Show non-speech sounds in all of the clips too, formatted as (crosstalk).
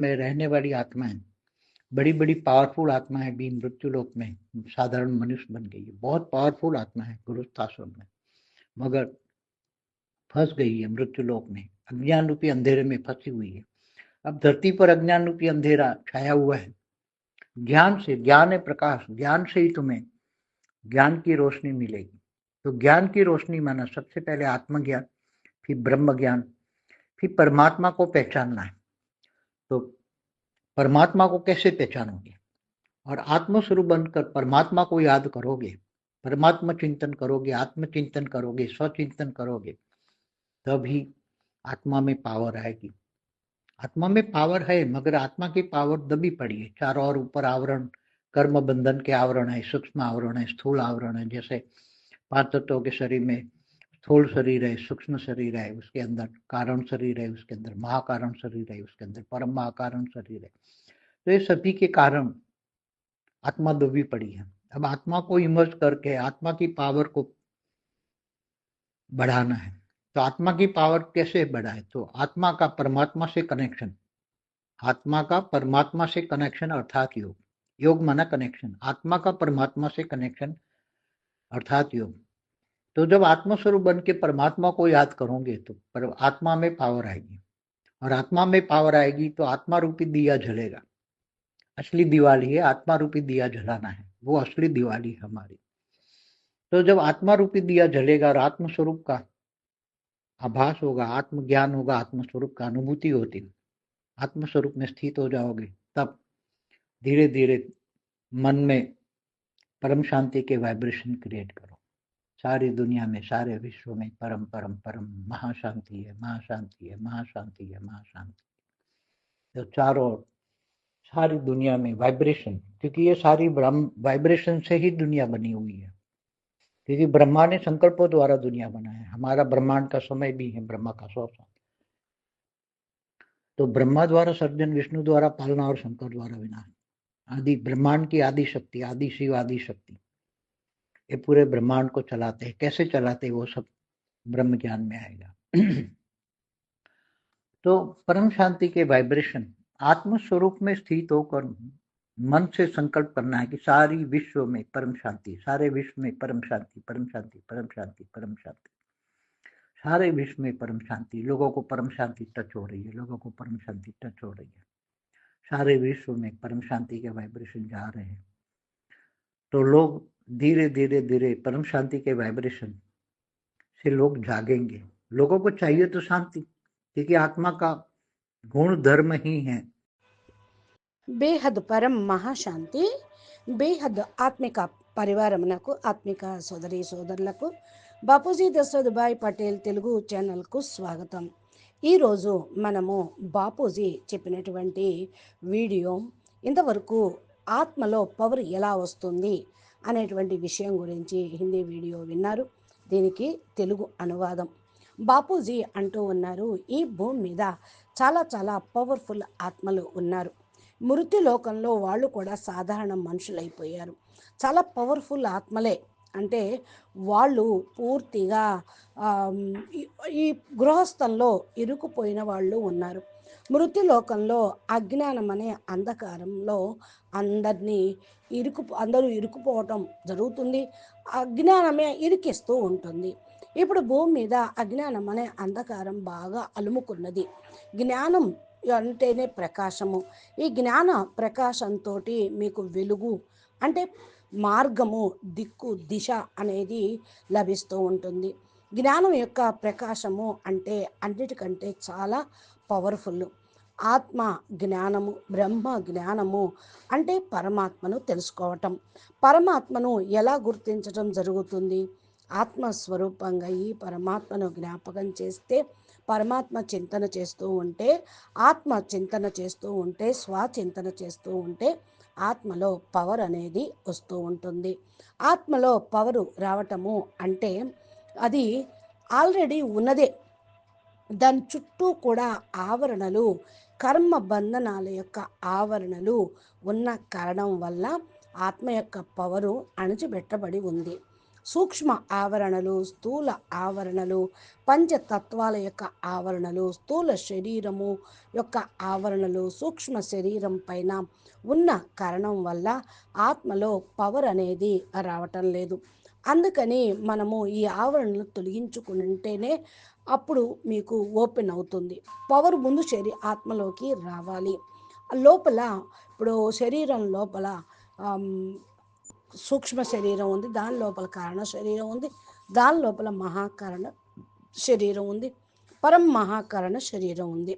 में रहने वाली आत्माएँ बड़ी बड़ी पावरफुल आत्मा है भी मृत्यु लोक में। साधारण मनुष्य बन गई है। बहुत पावरफुल आत्मा है गुरुस्थाश्रम में। मगर फंस गई है मृत्यु लोक में। अज्ञान रूपी अंधेरे में फंसी हुई है। अब धरती पर अज्ञान रूपी अंधेरा छाया हुआ है। ज्ञान से, ज्ञान है प्रकाश। ज्ञान से ही तुम्हें ज्ञान की रोशनी मिलेगी। तो ज्ञान की रोशनी माना सबसे पहले आत्मज्ञान, फिर ब्रह्म ज्ञान फिर परमात्मा को पहचानना है। तो परमात्मा को कैसे पहचानोगे? और आत्मस्वरूप बनकर परमात्मा को याद करोगे, परमात्मा चिंतन करोगे, आत्मचिंतन करोगे, स्वचिंतन करोगे, तभी आत्मा में पावर आएगी। आत्मा में पावर है, मगर आत्मा की पावर दबी पड़ी है। चारों ओर ऊपर आवरण, कर्म बंधन के आवरण है, सूक्ष्म आवरण है, स्थूल आवरण है। जैसे पाँच तत्वों के शरीर में स्थूल शरीर है, सूक्ष्म शरीर है, उसके अंदर कारण शरीर है, उसके अंदर महाकारण शरीर है, उसके अंदर परम महाकारण शरीर है। तो ये सभी के कारण आत्मा दुबी पड़ी है। अब आत्मा को इमर्ज करके, आत्मा की पावर को बढ़ाना है। तो आत्मा की पावर कैसे बढ़ाए? तो आत्मा का परमात्मा से कनेक्शन आत्मा का परमात्मा से कनेक्शन अर्थात योग। योग माना कनेक्शन आत्मा का परमात्मा से कनेक्शन अर्थात योग। तो जब आत्मा स्वरूप बन के परमात्मा को याद करोगे तो पर आत्मा में पावर आएगी। और आत्मा में पावर आएगी तो आत्मा रूपी दिया जलेगा। असली दिवाली है आत्मा रूपी दिया जलाना है, वो असली दिवाली है हमारी। तो जब आत्मा रूपी दिया जलेगा और आत्म स्वरूप का आभास होगा, आत्मज्ञान होगा आत्म स्वरूप का अनुभूति होती आत्म स्वरूप में स्थित हो जाओगे, तब धीरे धीरे मन में परम शांति के वाइब्रेशन क्रिएट करो। सारी दुनिया में, सारे विश्व में परम परम परम महाशांति है महाशांति है महाशांति है, महाशांति तो चारों सारी दुनिया में वाइब्रेशन क्योंकि ये सारी ब्रह्म वाइब्रेशन से ही दुनिया बनी हुई है। क्योंकि ब्रह्मा ने संकल्पों द्वारा दुनिया बनाया है। हमारा ब्रह्मांड का समय भी है, ब्रह्मा का सौ साल। तो ब्रह्मा द्वारा सर्जन, विष्णु द्वारा पालना और शंकर द्वारा विनाश। आदि ब्रह्मांड की आदि शक्ति आदि शिव आदि शक्ति ये पूरे ब्रह्मांड को चलाते हैं। कैसे चलाते हैं वो सब ब्रह्म ज्ञान में आएगा। (clears throat) तो परम शांति के वाइब्रेशन आत्म स्वरूप में स्थित होकर मन से संकल्प करना है कि सारी विश्व में परम शांति, सारे विश्व में परम शांति परम शांति परम शांति परम शांति। सारे विश्व में परम शांति, लोगों को परम शांति टच हो रही है, लोगों को परम शांति टच हो रही है। सारे विश्व में परम शांति के वाइब्रेशन जा रहे हैं। तो लोग धीरे धीरे धीरे परम शांति के वाइब्रेशन से लोग जागेंगे लोगों को चाहिए तो शांति क्योंकि आत्मा का गुण धर्म ही है బేహద్ పరం మహాశాంతి బేహద్ ఆత్మిక పరివారమునకు ఆత్మిక సోదరి సోదరులకు బాపూజీ దశరథ్ పటేల్ తెలుగు ఛానల్కు స్వాగతం ఈరోజు మనము బాపూజీ చెప్పినటువంటి వీడియో ఇంతవరకు ఆత్మలో పవర్ ఎలా వస్తుంది అనేటువంటి విషయం గురించి హిందీ వీడియో విన్నారు. దీనికి తెలుగు అనువాదం. బాపూజీ అంటూ ఉన్నారు ఈ భూమి మీద చాలా చాలా పవర్ఫుల్ ఆత్మలు ఉన్నారు. మృతి లోకంలో వాళ్ళు కూడా సాధారణ మనుషులైపోయారు. చాలా పవర్ఫుల్ ఆత్మలే. అంటే వాళ్ళు పూర్తిగా ఈ గృహస్థంలో ఇరుకుపోయిన వాళ్ళు ఉన్నారు. మృత్యులోకంలో అజ్ఞానం అనే అంధకారంలో అందరినీ ఇరుకు అందరూ ఇరుకుపోవటం జరుగుతుంది. అజ్ఞానమే ఇరికిస్తూ ఉంటుంది. ఇప్పుడు భూమి మీద అజ్ఞానం అనే అంధకారం బాగా అలుముకున్నది. జ్ఞానం అంటేనే ప్రకాశము. ఈ జ్ఞాన ప్రకాశంతో మీకు వెలుగు అంటే మార్గము దిక్కు దిశ అనేది లభిస్తూ ఉంటుంది. జ్ఞానం యొక్క ప్రకాశము అంటే అన్నిటికంటే చాలా పవర్ఫుల్. ఆత్మ జ్ఞానము బ్రహ్మ జ్ఞానము అంటే పరమాత్మను తెలుసుకోవటం. పరమాత్మను ఎలా గుర్తించటం జరుగుతుంది? ఆత్మస్వరూపంగా ఈ పరమాత్మను జ్ఞాపకం చేస్తే పరమాత్మ చింతన చేస్తూ ఉంటే ఆత్మ చింతన చేస్తూ ఉంటే స్వచింతన చేస్తూ ఉంటే ఆత్మలో పవర్ అనేది వస్తూ ఉంటుంది. ఆత్మలో పవరు రావటము అంటే అది ఆల్రెడీ ఉన్నదే. దాని చుట్టూ కూడా ఆవరణలు కర్మ బంధనాల యొక్క ఆవరణలు ఉన్న కారణం వల్ల ఆత్మ యొక్క పవరు అణచిపెట్టబడి ఉంది. సూక్ష్మ ఆవరణలు స్థూల ఆవరణలు పంచతత్వాల యొక్క ఆవరణలు స్థూల శరీరము యొక్క ఆవరణలు సూక్ష్మ శరీరం పైన ఉన్న కారణం వల్ల ఆత్మలో పవర్ అనేది రావటం లేదు. అందుకని మనము ఈ ఆవరణలు తొలగించుకుంటేనే అప్పుడు మీకు ఓపెన్ అవుతుంది. పవర్ ముందు శరీ ఆత్మలోకి రావాలి. లోపల ఇప్పుడు శరీరం లోపల సూక్ష్మ శరీరం ఉంది దాని లోపల కారణ శరీరం ఉంది దాని లోపల మహాకారణ శరీరం ఉంది పరం మహాకారణ శరీరం ఉంది.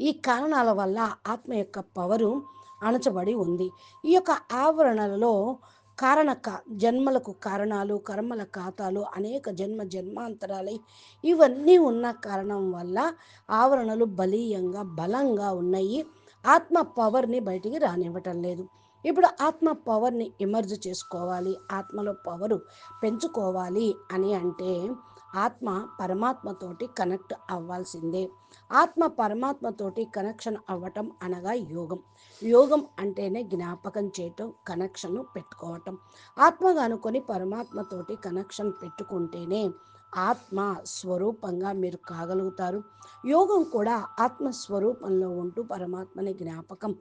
ఈ కారణాల వల్ల ఆత్మ యొక్క పవరు అణచబడి ఉంది. ఈ యొక్క ఆవరణలలో కారణ జన్మలకు కారణాలు కర్మల ఖాతాలు అనేక జన్మ జన్మాంతరాలై ఇవన్నీ ఉన్న కారణం వల్ల ఆవరణలు బలీయంగా బలంగా ఉన్నాయి. ఆత్మ పవర్ని బయటికి రానివ్వటం లేదు. ఇప్పుడు ఆత్మ పవర్ని ఎమర్జ్ చేసుకోవాలి ఆత్మలో పవరు పెంచుకోవాలి అని అంటే ఆత్మ పరమాత్మతోటి కనెక్ట్ అవ్వాల్సిందే. ఆత్మ పరమాత్మతోటి కనెక్షన్ అవ్వటం అనగా యోగం. యోగం అంటేనే జ్ఞాపకం చేయటం కనెక్షన్ పెట్టుకోవటం. ఆత్మగా అనుకొని పరమాత్మతోటి కనెక్షన్ పెట్టుకుంటేనే ఆత్మ స్వరూపంగా మీరు కాగలుగుతారు. యోగం కూడా ఆత్మ స్వరూపంలో ఉంటూ పరమాత్మని జ్ఞాపకం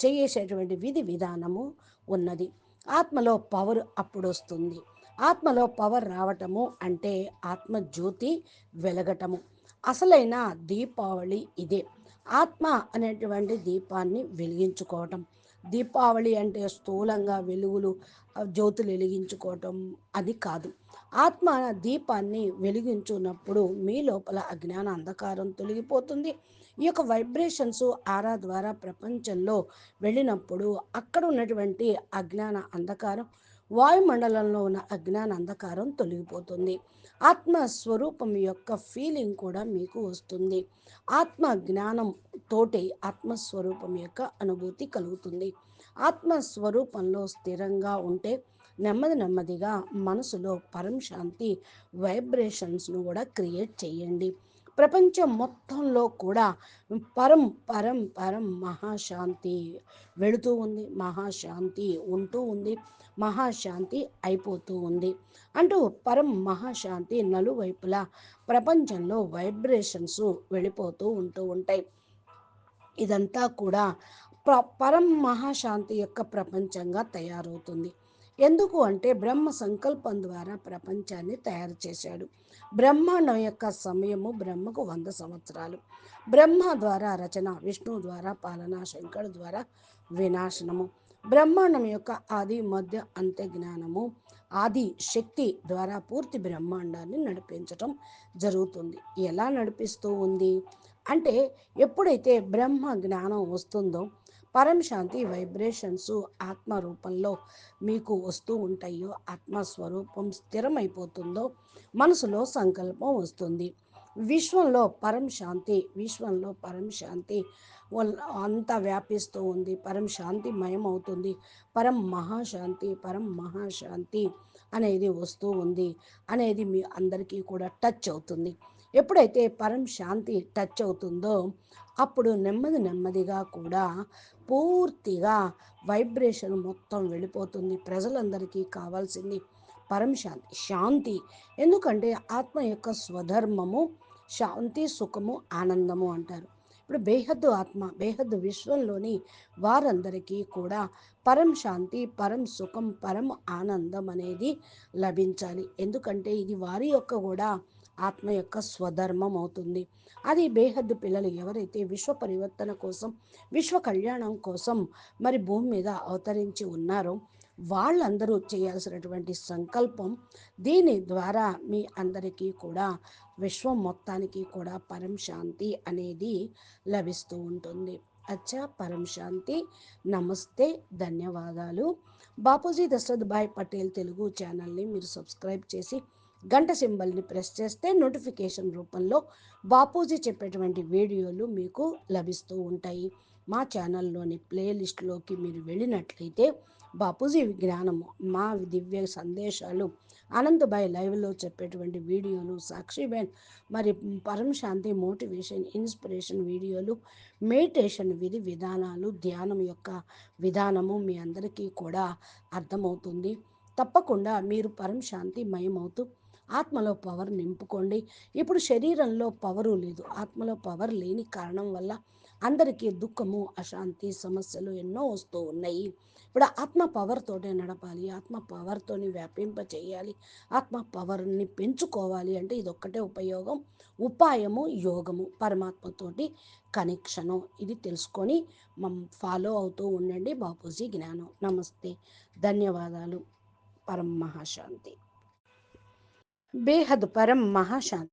చేసేటువంటి విధి విధానము ఉన్నది. ఆత్మలో పవర్ అప్పుడు వస్తుంది ఆత్మలో పవర్ రావటము అంటే ఆత్మ జ్యోతి వెలగటము. అసలైన దీపావళి ఇదే. ఆత్మ అనేటువంటి దీపాన్ని వెలిగించుకోవటం. దీపావళి అంటే స్థూలంగా వెలుగులు జ్యోతులు వెలిగించుకోవటం అది కాదు. ఆత్మ దీపాన్ని వెలిగించున్నప్పుడు మీ లోపల అజ్ఞాన అంధకారం తొలగిపోతుంది. ఈ యొక్క వైబ్రేషన్స్ ఆరా ద్వారా ప్రపంచంలో వెళ్ళినప్పుడు అక్కడ ఉన్నటువంటి అజ్ఞాన అంధకారం వాయుమండలంలో ఉన్న అజ్ఞాన అంధకారం తొలగిపోతుంది. ఆత్మ స్వరూపం యొక్క ఫీలింగ్ కూడా మీకు వస్తుంది. ఆత్మ జ్ఞానం తోటి ఆత్మస్వరూపం యొక్క అనుభూతి కలుగుతుంది. ఆత్మ స్వరూపంలో స్థిరంగా ఉంటే నెమ్మది నెమ్మదిగా మనసులో పరం శాంతి వైబ్రేషన్స్ను కూడా క్రియేట్ చేయండి. ప్రపంచం మొత్తంలో కూడా పరం పరం పరం మహాశాంతి వెళుతూ ఉంది. మహాశాంతి ఉంటూ ఉంది. మహాశాంతి అయిపోతూ ఉంది అంటూ పరం మహాశాంతి నలువైపులా ప్రపంచంలో వైబ్రేషన్స్ వెళ్ళిపోతూ ఉంటూ ఉంటాయి. ఇదంతా కూడా ప్ర పరం మహాశాంతి యొక్క ప్రపంచంగా తయారవుతుంది. ఎందుకు అంటే బ్రహ్మ సంకల్పం ద్వారా ప్రపంచాన్ని తయారు చేశాడు. బ్రహ్మాండం యొక్క సమయము బ్రహ్మకు వంద సంవత్సరాలు. బ్రహ్మ ద్వారా రచన విష్ణు ద్వారా పాలన శంకరు ద్వారా వినాశనము. బ్రహ్మాండం యొక్క ఆది మధ్య అంత్య జ్ఞానము ఆది శక్తి ద్వారా పూర్తి బ్రహ్మాండాన్ని నడిపించటం జరుగుతుంది. ఎలా నడిపిస్తూ ఉంది? అంటే ఎప్పుడైతే బ్రహ్మ జ్ఞానం వస్తుందో పరం శాంతి వైబ్రేషన్స్ ఆత్మ రూపంలో మీకు వస్తూ ఉంటాయో ఆత్మ స్వరూపం స్థిరమైపోతుందో మనసులో సంకల్పం వస్తుంది. విశ్వంలో పరం శాంతి విశ్వంలో పరం శాంతి అంతా వ్యాపిస్తూ ఉంది. పరం శాంతి మయం అవుతుంది పరం మహాశాంతి పరం మహాశాంతి అనేది వస్తూ ఉంది. అనేది మీ అందరికీ కూడా టచ్ అవుతుంది. ఎప్పుడైతే పరం శాంతి టచ్ అవుతుందో అప్పుడు నెమ్మది నెమ్మదిగా కూడా పూర్తిగా వైబ్రేషన్ మొత్తం వెళ్ళిపోతుంది. ప్రజలందరికీ కావాల్సింది పరం శాంతి శాంతి. ఎందుకంటే ఆత్మ యొక్క స్వధర్మము శాంతి సుఖము ఆనందము అంటారు. ఇప్పుడు బేహద్దు ఆత్మ బేహద్దు విశ్వంలోని వారందరికీ కూడా పరం శాంతి పరం సుఖం పరం ఆనందం అనేది లభించాలి. ఎందుకంటే ఇది వారి యొక్క కూడా ఆత్మ యొక్క స్వధర్మం అవుతుంది. అది బేహద్దు పిల్లలు ఎవరైతే విశ్వ పరివర్తన కోసం విశ్వ కళ్యాణం కోసం మరి భూమి మీద అవతరించి ఉన్నారో వాళ్ళందరూ చేయాల్సినటువంటి సంకల్పం దీని ద్వారా మీ అందరికీ కూడా విశ్వం మొత్తానికి కూడా పరం శాంతి అనేది లభిస్తూ ఉంటుంది. అచ్చా పరం శాంతి. నమస్తే. ధన్యవాదాలు. బాపూజీ దశరథ్ భాయ్ పటేల్ తెలుగు ఛానల్ని మీరు సబ్స్క్రైబ్ చేసి గంట సింబల్ని ప్రెస్ చేస్తే నోటిఫికేషన్ రూపంలో బాపూజీ చెప్పేటువంటి వీడియోలు మీకు లభిస్తూ ఉంటాయి. మా ఛానల్లోని ప్లేలిస్ట్లోకి మీరు వెళ్ళినట్లయితే బాపూజీ జ్ఞానము మా దివ్య సందేశాలు ఆనందబాయ్ లైవ్లో చెప్పేటువంటి వీడియోలు సాక్షిబేన్ మరి పరం శాంతి మోటివేషన్ ఇన్స్పిరేషన్ వీడియోలు మెడిటేషన్ విధి విధానాలు ధ్యానం యొక్క విధానము మీ అందరికీ కూడా అర్థమవుతుంది. తప్పకుండా మీరు పరం శాంతి మయమవుతూ ఆత్మలో పవర్ నింపుకోండి. ఇప్పుడు శరీరంలో పవరు లేదు. ఆత్మలో పవర్ లేని కారణం వల్ల అందరికీ దుఃఖము అశాంతి సమస్యలు ఎన్నో వస్తూ ఉన్నాయి. ఇప్పుడు ఆత్మ పవర్ తోటే నడపాలి. ఆత్మ పవర్తోని వ్యాపింప చేయాలి ఆత్మ పవర్ని పెంచుకోవాలి అంటే ఇదొక్కటే ఉపయోగం. ఉపాయము యోగము పరమాత్మతోటి కనెక్షను. ఇది తెలుసుకొని మమ్ ఫాలో అవుతూ ఉండండి బాపూజీ జ్ఞానం. నమస్తే. ధన్యవాదాలు. పరమ మహాశాంతి బేహద్ పరం మహాశాంతి